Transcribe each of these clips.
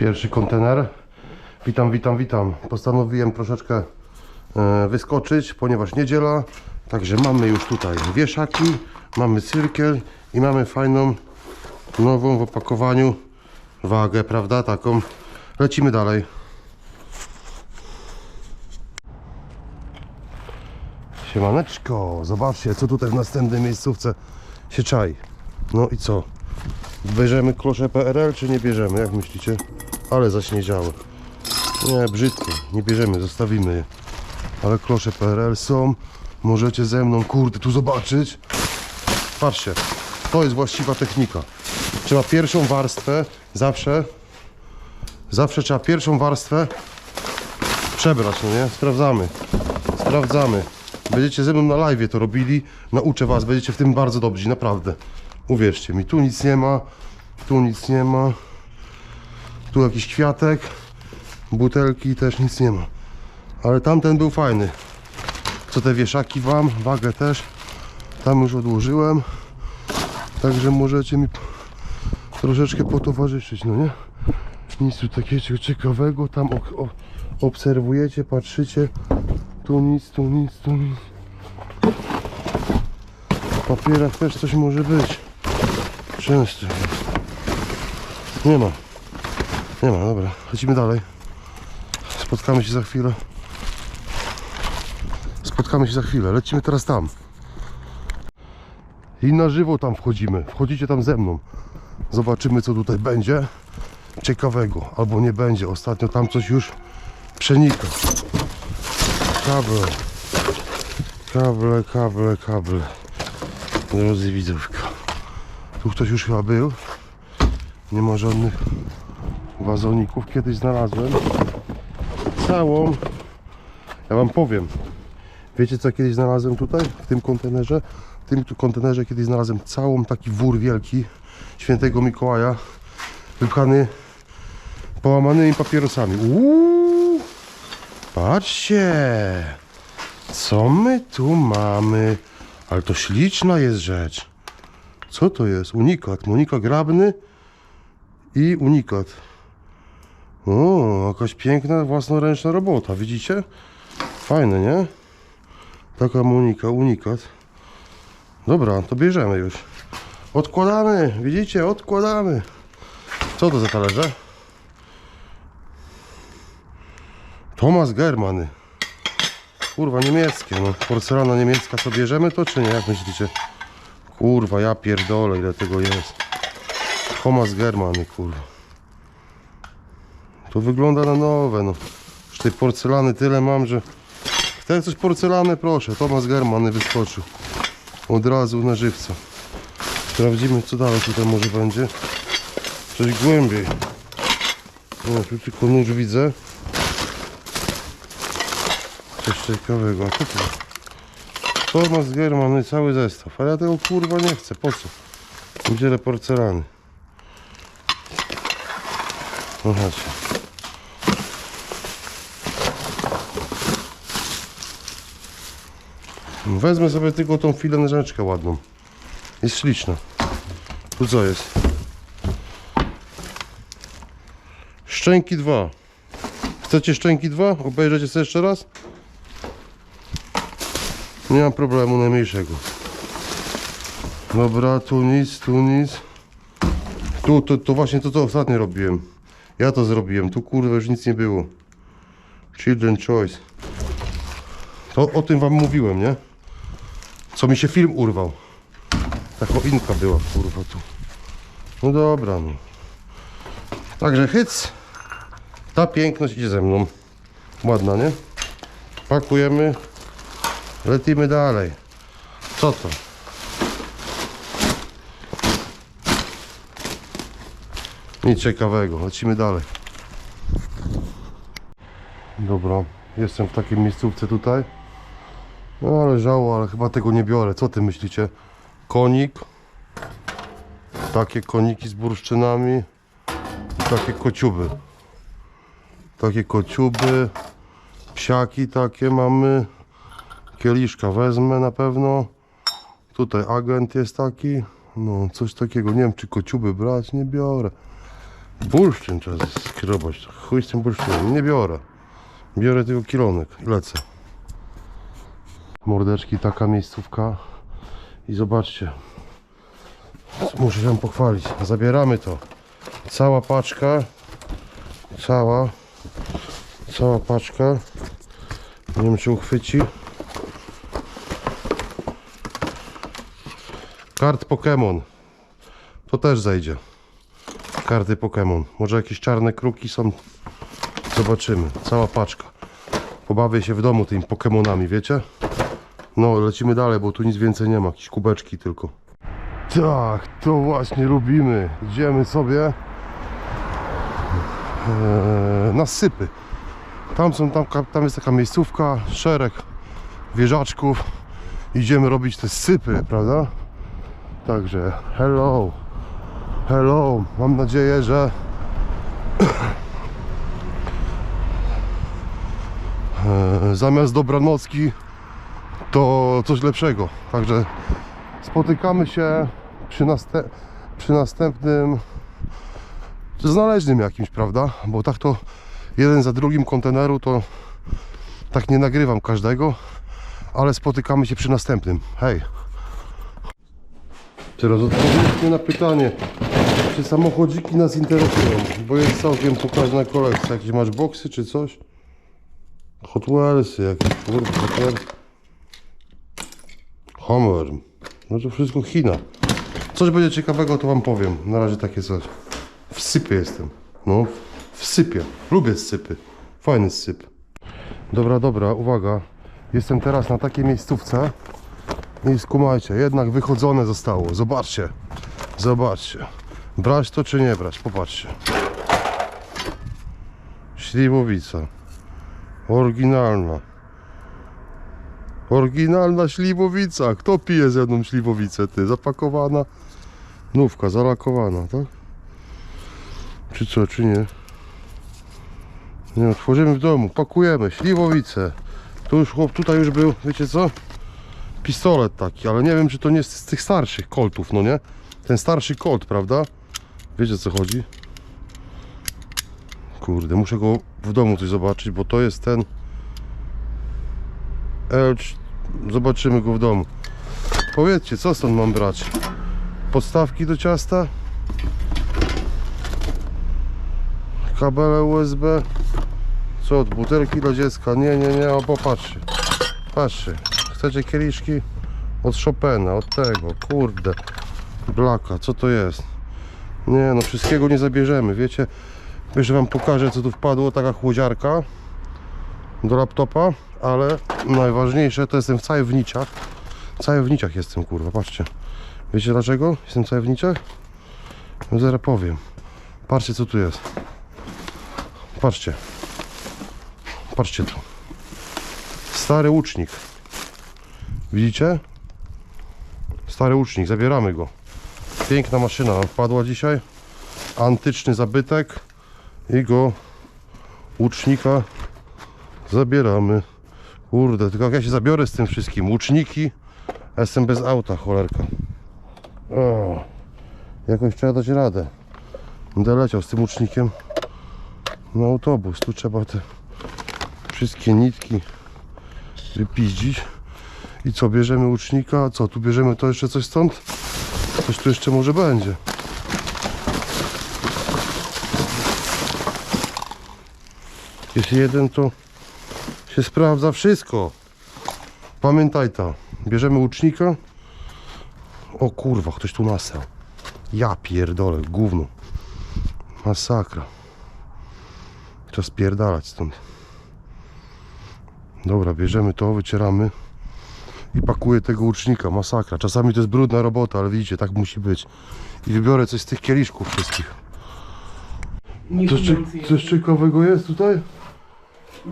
Pierwszy kontener. Witam, witam, witam. Postanowiłem troszeczkę e, wyskoczyć, ponieważ niedziela. Także mamy już tutaj wieszaki, mamy cyrkiel i mamy fajną, nową w opakowaniu wagę, prawda? Taką. Lecimy dalej. Siemaneczko, zobaczcie co tutaj w następnej miejscówce się czai. No i co? Bierzemy klosze PRL czy nie bierzemy? Jak myślicie? Ale zaśniedziały. Nie, brzydkie. Nie bierzemy, zostawimy je. Ale klosze PRL są. Możecie ze mną, kurde, tu zobaczyć. Patrzcie, to jest właściwa technika. Trzeba pierwszą warstwę zawsze, zawsze trzeba pierwszą warstwę przebrać, no nie? Sprawdzamy. Sprawdzamy. Będziecie ze mną na live to robili. Nauczę was, będziecie w tym bardzo dobrzy, naprawdę. Uwierzcie mi, tu nic nie ma, tu nic nie ma. Tu jakiś kwiatek, butelki też nic nie ma. Ale tamten był fajny. Co te wieszaki wam, wagę też. Tam już odłożyłem. Także możecie mi troszeczkę potowarzyszyć, no nie? Nic tu takiego ciekawego, tam o, o, obserwujecie, patrzycie. Tu nic, tu nic, tu nic. W papierach też coś może być. Często jest. Nie ma. Nie ma, dobra. Lecimy dalej. Spotkamy się za chwilę. Spotkamy się za chwilę. Lecimy teraz tam. I na żywo tam wchodzimy. Wchodzicie tam ze mną. Zobaczymy co tutaj będzie. Ciekawego. Albo nie będzie. Ostatnio tam coś już przenika. Kable. Kable, kable, kable. Drodzy widzówka. Tu ktoś już chyba był. Nie ma żadnych wazoników. Kiedyś znalazłem całą. Ja wam powiem. Wiecie co kiedyś znalazłem tutaj? W tym kontenerze? W tym kontenerze kiedyś znalazłem całą taki wór wielki świętego Mikołaja wypchany połamanymi papierosami. Uuu, patrzcie! Co my tu mamy? Ale to śliczna jest rzecz. Co to jest? Unikat. Monika Grabny i unikat. O, jakaś piękna własnoręczna robota, widzicie? Fajne, nie? Taka Monika, unikat. Dobra, to bierzemy już. Odkładamy, widzicie? Odkładamy. Co to za talerze? Thomas Germany. Kurwa, niemieckie, no. Porcelana niemiecka, co bierzemy to, czy nie? Jak myślicie? Kurwa, ja pierdolę, ile tego jest. Thomas Germany, kurwa. To wygląda na nowe, no. Już tej porcelany tyle mam, że... Chcę coś porcelany, proszę. Thomas Germany wyskoczył. Od razu na żywca. Sprawdzimy, co dalej tutaj może będzie. Coś głębiej. O, tu tylko nóż widzę. Coś ciekawego. A co to? Thomas Germany, cały zestaw. Ale ja tego kurwa nie chcę. Po co? Udzielę porcelany. No chodź. Wezmę sobie tylko tą filenerzeczkę ładną. Jest śliczna. Tu co jest? Szczęki 2. Chcecie szczęki 2? Obejrzycie sobie jeszcze raz? Nie mam problemu najmniejszego. Dobra, tu nic, tu nic. Tu, to, to właśnie to, co ostatnio robiłem. Ja to zrobiłem. Tu kurwa już nic nie było. Children Choice. To o tym wam mówiłem, nie? Co mi się film urwał. Taka inka była, kurwa tu. No dobra, no. Także hyc. Ta piękność idzie ze mną. Ładna, nie? Pakujemy. Lecimy dalej. Co to? Nic ciekawego. Lecimy dalej. Dobra. Jestem w takiej miejscówce tutaj. No ale żało, ale chyba tego nie biorę. Co ty myślicie? Konik. Takie koniki z bursztynami. I takie kociuby. Takie kociuby. Psiaki takie mamy. Kieliszka wezmę na pewno. Tutaj agent jest taki. No, coś takiego. Nie wiem, czy kociuby brać. Nie biorę. Bursztyn trzeba skrobać. Chuj z tym bursztynem. Nie biorę. Biorę tylko kilonek lecę. Mordeczki, taka miejscówka. I zobaczcie. Muszę się pochwalić. Zabieramy to. Cała paczka. Cała. Cała paczka. Nie wiem czy uchwyci. Kart Pokémon. To też zejdzie. Karty Pokémon. Może jakieś czarne kruki są. Zobaczymy. Cała paczka. Pobawię się w domu tymi Pokémonami, wiecie? No, lecimy dalej, bo tu nic więcej nie ma. Jakieś kubeczki tylko. Tak, to właśnie lubimy. Idziemy sobie eee, na sypy. Tam są, tam, tam jest taka miejscówka, szereg wieżaczków. Idziemy robić te sypy, prawda? Także hello, hello. Mam nadzieję, że zamiast dobranocki to coś lepszego. Także spotykamy się przy, nastę- przy następnym znaleźnym jakimś, prawda? Bo tak to jeden za drugim konteneru to tak nie nagrywam każdego, ale spotykamy się przy następnym. Hej! Teraz odpowiedzmy na pytanie, czy samochodziki nas interesują, bo jest całkiem pokaźna kolekcja. Jakieś masz boksy czy coś? Hot Wheelsy, jakieś kurde. Homer. No to wszystko China. Coś będzie ciekawego, to wam powiem. Na razie takie coś. W sypie jestem. No, w sypie. Lubię sypy. Fajny syp. Dobra, dobra, uwaga. Jestem teraz na takiej miejscówce. I skumajcie, jednak wychodzone zostało. Zobaczcie. Zobaczcie. Brać to czy nie brać? Popatrzcie. Śliwowica. Oryginalna. Oryginalna śliwowica. Kto pije ze mną śliwowicę, ty? Zapakowana. Nówka, zalakowana, tak? Czy co, czy nie? Nie, otworzymy w domu, pakujemy, śliwowicę. Tu już chłop, tutaj już był, wiecie co? Pistolet taki, ale nie wiem, czy to nie jest z tych starszych koltów, no nie? Ten starszy kolt, prawda? Wiecie, co chodzi? Kurde, muszę go w domu coś zobaczyć, bo to jest ten... Elcz... Zobaczymy go w domu. Powiedzcie, co stąd mam brać? Podstawki do ciasta? Kabele USB? Co, od butelki dla dziecka? Nie, nie, nie, o popatrzcie. Patrzcie, chcecie kieliszki? Od Chopina, od tego, kurde. Blaka, co to jest? Nie, no wszystkiego nie zabierzemy, wiecie? Jeszcze wam pokażę, co tu wpadło, taka chłodziarka do laptopa, ale najważniejsze to jestem cały w niciach. Cały w niciach jestem, kurwa, patrzcie. Wiecie dlaczego jestem cały w niciach? No zaraz powiem. Patrzcie, co tu jest. Patrzcie. Patrzcie tu. Stary łucznik. Widzicie? Stary łucznik, zabieramy go. Piękna maszyna nam wpadła dzisiaj. Antyczny zabytek. I go łucznika zabieramy. Kurde, tylko jak ja się zabiorę z tym wszystkim. Łuczniki. a Jestem bez auta, cholerka. O, jakoś trzeba dać radę. Będę leciał z tym łucznikiem na autobus. Tu trzeba te wszystkie nitki wypiździć. I co, bierzemy łucznika? A co, tu bierzemy to jeszcze coś stąd? Coś tu jeszcze może będzie. Jest jeden, to się sprawdza wszystko. Pamiętaj to. Bierzemy łucznika. O kurwa, ktoś tu nasał. Ja pierdolę, gówno. Masakra. Trzeba spierdalać stąd. Dobra, bierzemy to, wycieramy i pakuję tego łucznika. Masakra. Czasami to jest brudna robota, ale widzicie, tak musi być. I wybiorę coś z tych kieliszków wszystkich. Nie Coś, jest. coś ciekawego jest tutaj?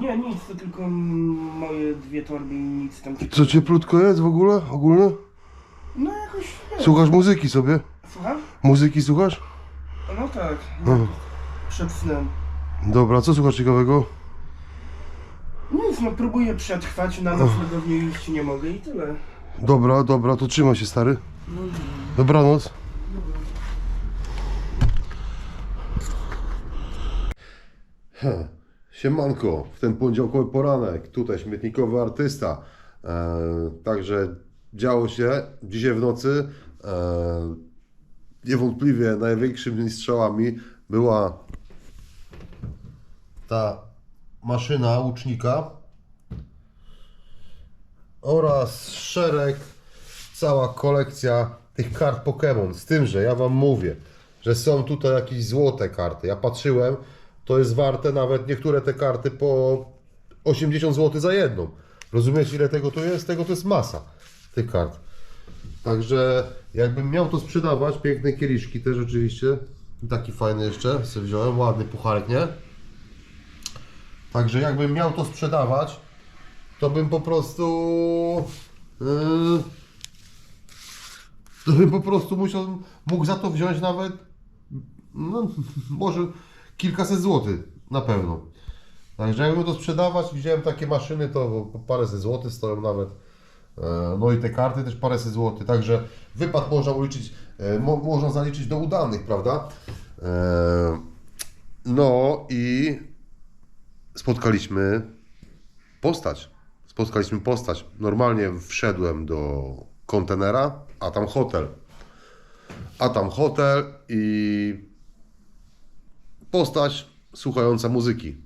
Nie, nic, to tylko moje dwie torby i nic tam Co ciekawego. cieplutko jest w ogóle? Ogólnie? No jakoś nie. Słuchasz muzyki sobie? Słucham? Muzyki słuchasz? No tak. Mhm. Przed snem. Dobra, co słuchasz ciekawego? Nic, no próbuję przetrwać, na noclegownię iść nie mogę i tyle. Dobra, dobra, to trzymaj się stary. No. Dobranoc. Dobra. He, Siemanko, w ten poniedziałkowy poranek, tutaj śmietnikowy artysta. E, także działo się dzisiaj w nocy. E, niewątpliwie największymi strzałami była ta maszyna łucznika oraz szereg, cała kolekcja tych kart Pokémon. Z tym, że ja Wam mówię, że są tutaj jakieś złote karty. Ja patrzyłem, to jest warte nawet niektóre te karty po 80 zł za jedną. Rozumiecie ile tego tu jest? Tego to jest masa tych kart. Także jakbym miał to sprzedawać, piękne kieliszki też oczywiście. Taki fajny jeszcze, sobie wziąłem, ładny pucharek, nie? Także jakbym miał to sprzedawać, to bym po prostu. Yy, to bym po prostu musiał, mógł za to wziąć nawet. No, może kilkaset złotych na pewno. Także jakbym to sprzedawać, widziałem takie maszyny, to paręset złotych stoją nawet. E, No i te karty też paręset złotych. Także wypad można uliczyć, e, mo, można zaliczyć do udanych, prawda? E, No i spotkaliśmy postać. Spotkaliśmy postać. Normalnie wszedłem do kontenera, a tam hotel. A tam hotel i postać słuchająca muzyki.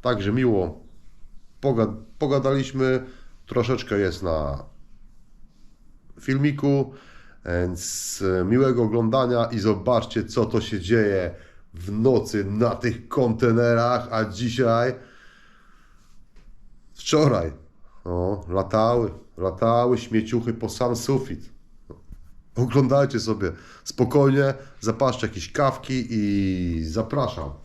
Także miło poga- pogadaliśmy. Troszeczkę jest na filmiku, więc e, miłego oglądania i zobaczcie, co to się dzieje w nocy na tych kontenerach, a dzisiaj wczoraj o, latały, latały śmieciuchy po sam sufit. Oglądajcie sobie spokojnie, zapaszcie jakieś kawki i zapraszam.